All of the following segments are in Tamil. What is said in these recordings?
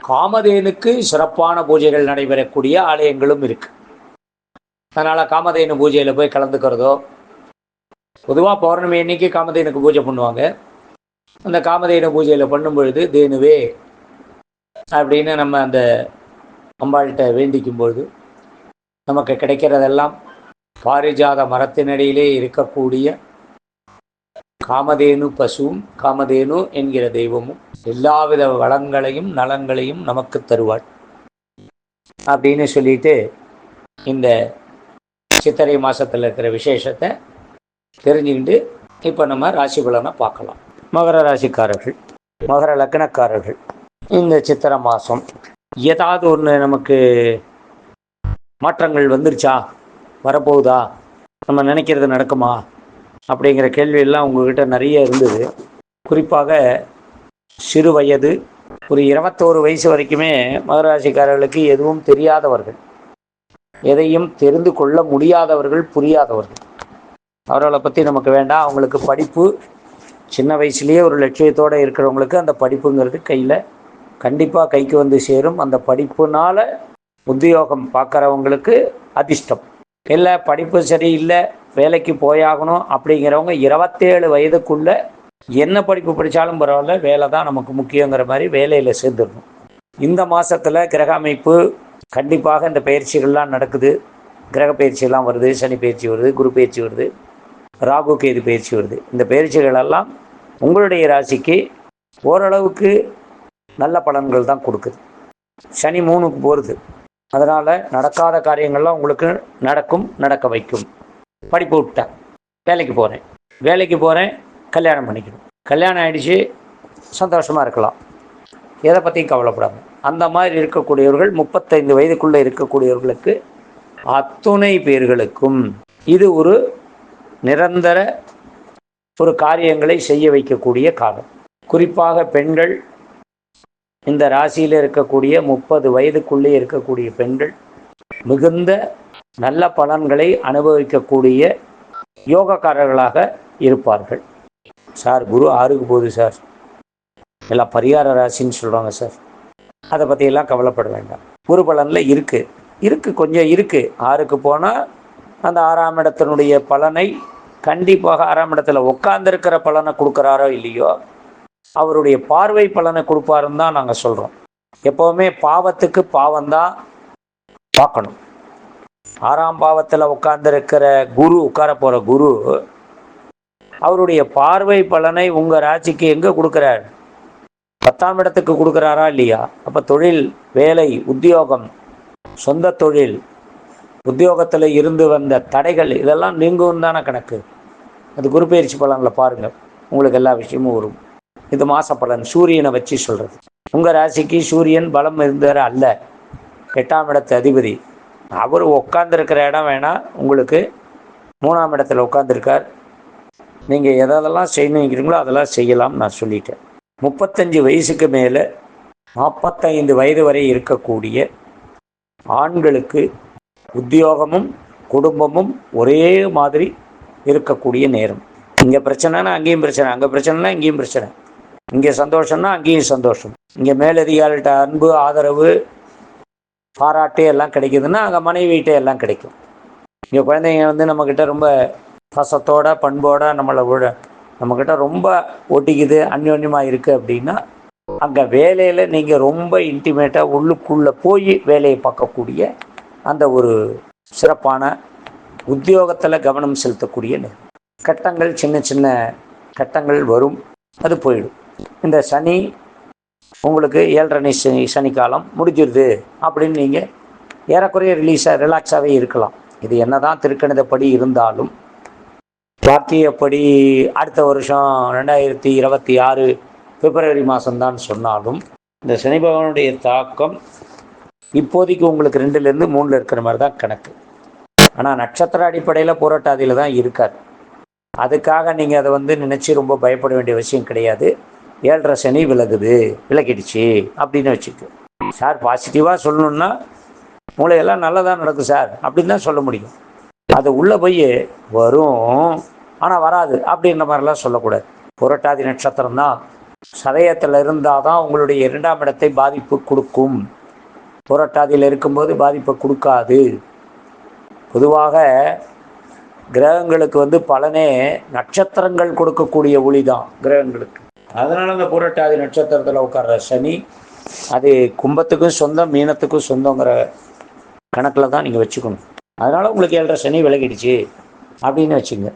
காமதேனுக்கு சிறப்பான பூஜைகள் நடைபெறக்கூடிய ஆலயங்களும் இருக்கு. அதனால் காமதேனு பூஜையில் போய் கலந்துக்கிறதோ பொதுவாக பௌர்ணமி அன்னைக்கு காமதேனுக்கு பூஜை பண்ணுவாங்க. அந்த காமதேனு பூஜையில் பண்ணும் பொழுது தேனுவே அப்படின்னு நம்ம அந்த அம்பாள்கிட்ட வேண்டிக்கும் பொழுது நமக்கு கிடைக்கிறதெல்லாம் பாரிஜாத மரத்தினடியிலே இருக்கக்கூடிய காமதேனு பசுவும் காமதேனு என்கிற தெய்வமும் எல்லாவித வளங்களையும் நலங்களையும் நமக்கு தருவாள். அப்படின்னு சொல்லிட்டு இந்த சித்திரை மாசத்துல இருக்கிற விசேஷத்தை தெரிஞ்சுக்கிட்டு இப்போ நம்ம ராசி பலனை பார்க்கலாம். மகர ராசிக்காரர்கள் மகர லக்னக்காரர்கள் இந்த சித்திரை மாதம் ஏதாவது ஒன்று நமக்கு மாற்றங்கள் வந்துருச்சா? வரப்போகுதா? நம்ம நினைக்கிறது நடக்குமா? அப்படிங்கிற கேள்வியெல்லாம் உங்ககிட்ட நிறைய இருந்தது. குறிப்பாக சிறு வயது ஒரு இருபத்தோரு வயசு வரைக்குமே மகராசிக்காரர்களுக்கு எதுவும் தெரியாதவர்கள். எதையும் தெரிந்து கொள்ள முடியாதவர்கள் புரியாதவர்கள். அவர்களை பற்றி நமக்கு வேண்டாம். அவங்களுக்கு படிப்பு சின்ன வயசுலேயே ஒரு லட்சியத்தோடு இருக்கிறவங்களுக்கு அந்த படிப்புங்கிறது கையில் கண்டிப்பாக கைக்கு வந்து சேரும். அந்த படிப்புனால உத்தியோகம் பார்க்குறவங்களுக்கு அதிர்ஷ்டம். இல்லை படிப்பு சரியில்லை வேலைக்கு போயாகணும் அப்படிங்கிறவங்க இருபத்தேழு வயதுக்குள்ள என்ன படிப்பு படித்தாலும் பரவாயில்ல வேலை தான் நமக்கு முக்கியங்கிற மாதிரி வேலையில் சேர்ந்துடணும். இந்த மாதத்தில் கிரக அமைப்பு கண்டிப்பாக இந்த பயிற்சிகள்லாம் நடக்குது. கிரக பயிற்சியெல்லாம் வருது சனி பயிற்சி வருது குரு பயிற்சி வருது ராகு கேது பயிற்சி வருது. இந்த பயிற்சிகள் எல்லாம் உங்களுடைய ராசிக்கு ஓரளவுக்கு நல்ல பலன்கள் தான் கொடுக்குது. சனி மூணுக்கு போகிறது அதனால் நடக்காத காரியங்கள்லாம் உங்களுக்கு நடக்கும் நடக்க வைக்கும். படிப்பு விட்டேன் வேலைக்கு போகிறேன் வேலைக்கு போகிறேன் கல்யாணம் பண்ணிக்கணும். கல்யாணம் ஆகிடுச்சு சந்தோஷமாக இருக்கலாம். எதை பற்றியும் கவலைப்படாமல் அந்த மாதிரி இருக்கக்கூடியவர்கள் முப்பத்தைந்து வயதுக்குள்ளே இருக்கக்கூடியவர்களுக்கு அத்துணை பேர்களுக்கும் இது ஒரு நிரந்தர ஒரு காரியங்களை செய்ய வைக்கக்கூடிய காலம். குறிப்பாக பெண்கள் இந்த ராசியில் இருக்கக்கூடிய முப்பது வயதுக்குள்ளே இருக்கக்கூடிய பெண்கள் மிகுந்த நல்ல பலன்களை அனுபவிக்கக்கூடிய யோகக்காரர்களாக இருப்பார்கள். சார் குரு ஆறுக்கு போகுது சார். எல்லாம் பரிகார ராசின்னு சொல்கிறாங்க சார். அதை பற்றியெல்லாம் கவலைப்பட வேண்டாம். குரு பலனில் இருக்குது இருக்குது கொஞ்சம் இருக்குது ஆறுக்கு போனால் அந்த ஆறாம் இடத்தினுடைய பலனை கண்டிப்பாக ஆறாம் இடத்துல உட்காந்துருக்கிற பலனை கொடுக்குறாரோ இல்லையோ அவருடைய பார்வை பலனை கொடுப்பாருன்னு தான் நாங்கள் சொல்கிறோம் எப்போவுமே பாவத்துக்கு பாவம்தான் பார்க்கணும். ஆறாம் பாவத்தில் உட்கார்ந்துருக்கிற குரு உட்கார போகிற குரு அவருடைய பார்வை பலனை உங்கள் ராசிக்கு எங்கே கொடுக்குறார்? பத்தாம் இடத்துக்கு கொடுக்குறாரா இல்லையா? அப்போ தொழில் வேலை உத்தியோகம் சொந்த தொழில் உத்தியோகத்தில் இருந்து வந்த தடைகள் இதெல்லாம் நீங்கும் தானே கணக்கு. அது குரு பயிற்சி பலனில் பாருங்கள் உங்களுக்கு எல்லா விஷயமும் வரும். இது மாச பலன். சூரியனை வச்சு சொல்கிறது உங்கள் ராசிக்கு சூரியன் பலம் இருந்தார் அல்ல. எட்டாம் இடத்து அதிபதி. அவர் உட்காந்துருக்கிற இடம் வேணால் உங்களுக்கு மூணாம் இடத்துல உட்காந்துருக்கார் நீங்கள் எதெல்லாம் செய்யணுங்கிறீங்களோ அதெல்லாம் செய்யலாம் நான் சொல்லிட்டேன். முப்பத்தஞ்சு வயசுக்கு மேலே நாற்பத்தைந்து வயது வரை இருக்கக்கூடிய ஆண்களுக்கு உத்தியோகமும் குடும்பமும் ஒரே மாதிரி இருக்கக்கூடிய நேரம். இங்கே பிரச்சனைனா அங்கேயும் பிரச்சனை அங்கே பிரச்சனைனா இங்கேயும் பிரச்சனை. இங்கே சந்தோஷம்னா அங்கேயும் சந்தோஷம். இங்கே மேலதிகாரிகிட்ட அன்பு ஆதரவு பாராட்டு எல்லாம் கிடைக்குதுன்னா அங்கே மனைவிகிட்டே எல்லாம் கிடைக்கும். இங்கே குழந்தைங்க வந்து நம்மக்கிட்ட ரொம்ப பாசத்தோட பண்போட நம்மளை விட நம்மக்கிட்ட ரொம்ப ஒட்டிக்குது அந்யோன்யமாக இருக்குது அப்படின்னா அங்கே வேலையில் நீங்கள் ரொம்ப இன்டிமேட்டாக உள்ளுக்குள்ளே போய் வேலையை பார்க்கக்கூடிய அந்த ஒரு சிறப்பான உத்தியோகத்தில் கவனம் செலுத்தக்கூடிய கட்டங்கள் சின்ன சின்ன கட்டங்கள் வரும். அது போயிடும். இந்த சனி உங்களுக்கு ஏழரை சனி சனிக்காலம் முடிஞ்சிருது அப்படின்னு நீங்கள் ஏறக்குறைய ரிலீஸாக ரிலாக்ஸாகவே இருக்கலாம். இது என்னதான் திருக்கணிதப்படி இருந்தாலும். வாக்கியப்படி அடுத்த வருஷம் ரெண்டாயிரத்தி இருபத்தி ஆறு பிப்ரவரி மாதம்தான் சொன்னாலும் இந்த சனி பகவானுடைய தாக்கம் இப்போதைக்கு உங்களுக்கு ரெண்டுலேருந்து மூணில் இருக்கிற மாதிரி தான் கணக்கு. ஆனால் நட்சத்திர அடிப்படையில் போராட்டாதியில் தான் இருக்கார். அதுக்காக நீங்கள் அதை வந்து நினச்சி ரொம்ப பயப்பட வேண்டிய விஷயம் கிடையாது. ஏழரை சனி விலகுது விலகிடுச்சு அப்படின்னு வச்சுக்கு. சார் பாசிட்டிவாக சொல்லணுன்னா மூளையெல்லாம் நல்லதாக நடக்கும் சார் அப்படின்னு தான் சொல்ல முடியும். அது உள்ளே போய் வரும் ஆனால் வராது அப்படின்ற மாதிரிலாம் சொல்லக்கூடாது. புரட்டாதி நட்சத்திரம் தான். சதயத்தில் இருந்தால் தான் உங்களுடைய இரண்டாம் இடத்தை பாதிப்பு கொடுக்கும். புரட்டாதியில் இருக்கும்போது பாதிப்பை கொடுக்காது. பொதுவாக கிரகங்களுக்கு வந்து பலனே நட்சத்திரங்கள் கொடுக்கக்கூடிய ஒளி தான் கிரகங்களுக்கு. அதனால் அந்த புரட்டாதி நட்சத்திரத்தில் உட்கார்ற சனி அது கும்பத்துக்கும் சொந்தம் மீனத்துக்கும் சொந்தங்கிற கணக்கில் தான் நீங்கள் வச்சுக்கணும். அதனால் உங்களுக்கு ஏழரை சனி விலகிடுச்சு அப்படின்னு வச்சுங்க.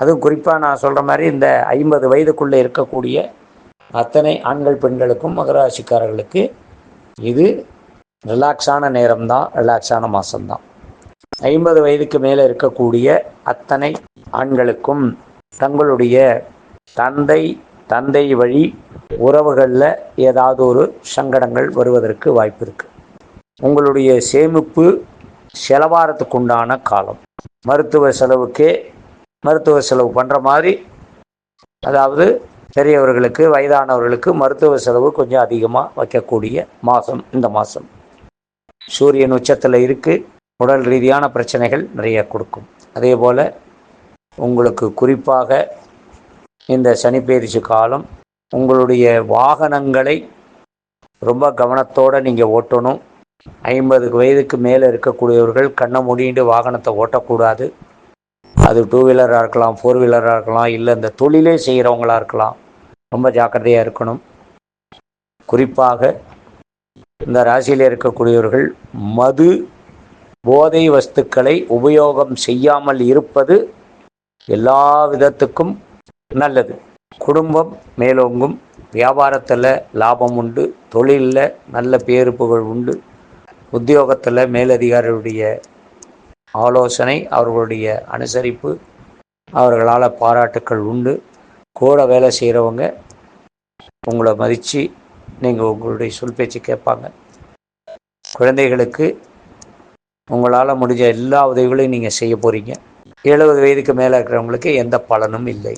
அதுவும் குறிப்பாக நான் சொல்கிற மாதிரி இந்த ஐம்பது வயதுக்குள்ளே இருக்கக்கூடிய அத்தனை ஆண்கள் பெண்களுக்கும் மகராசிக்காரர்களுக்கு இது ரிலாக்ஸான நேரம்தான் ரிலாக்ஸான மாதம்தான் ஐம்பது வயதுக்கு மேலே இருக்கக்கூடிய அத்தனை ஆண்களுக்கும் தங்களுடைய தந்தை தந்தை வழி உறவுகளில் ஏதாவது ஒரு சங்கடங்கள் வருவதற்கு வாய்ப்பு இருக்குது உங்களுடைய சேமிப்பு செலவாரத்துக்கு உண்டான காலம். மருத்துவ செலவுக்கே மருத்துவ செலவு பண்ணுற மாதிரி அதாவது பெரியவர்களுக்கு வயதானவர்களுக்கு மருத்துவ செலவு கொஞ்சம் அதிகமாக வைக்கக்கூடிய மாதம் இந்த மாதம். சூரியன் உச்சத்தில் இருக்குது உடல் ரீதியான பிரச்சனைகள் நிறைய கொடுக்கும். அதே போல் உங்களுக்கு குறிப்பாக இந்த சனிப்பெயர்ச்சி காலம் உங்களுடைய வாகனங்களை ரொம்ப கவனத்தோடு நீங்கள் ஓட்டணும். ஐம்பது வயதுக்கு மேலே இருக்கக்கூடியவர்கள் கண்ணை மூடிட்டு வாகனத்தை ஓட்டக்கூடாது. அது டூ வீலராக இருக்கலாம் ஃபோர் வீலராக இருக்கலாம் இல்லை இந்த தொழிலே செய்கிறவங்களாக இருக்கலாம். ரொம்ப ஜாக்கிரதையாக இருக்கணும். குறிப்பாக இந்த ராசியில் இருக்கக்கூடியவர்கள் மது போதை வஸ்துக்களை உபயோகம் செய்யாமல் இருப்பது எல்லா விதத்துக்கும் நல்லது. குடும்பம் மேலோங்கும். வியாபாரத்தில் லாபம் உண்டு. தொழிலில் நல்ல பேரு புகழ் உண்டு. உத்தியோகத்தில் மேலதிகாரியுடைய ஆலோசனை அவர்களுடைய அனுசரிப்பு அவர்களால் பாராட்டுக்கள் உண்டு. கூட வேலை செய்கிறவங்க உங்களை மதித்து நீங்கள் உங்களுடைய சொல் பேச்சு கேட்பாங்க. குழந்தைகளுக்கு உங்களால் முடிஞ்ச எல்லா உதவிகளையும் நீங்கள் செய்ய போகிறீங்க எழுபது வயதுக்கு மேலே இருக்கிறவங்களுக்கு எந்த பலனும் இல்லை.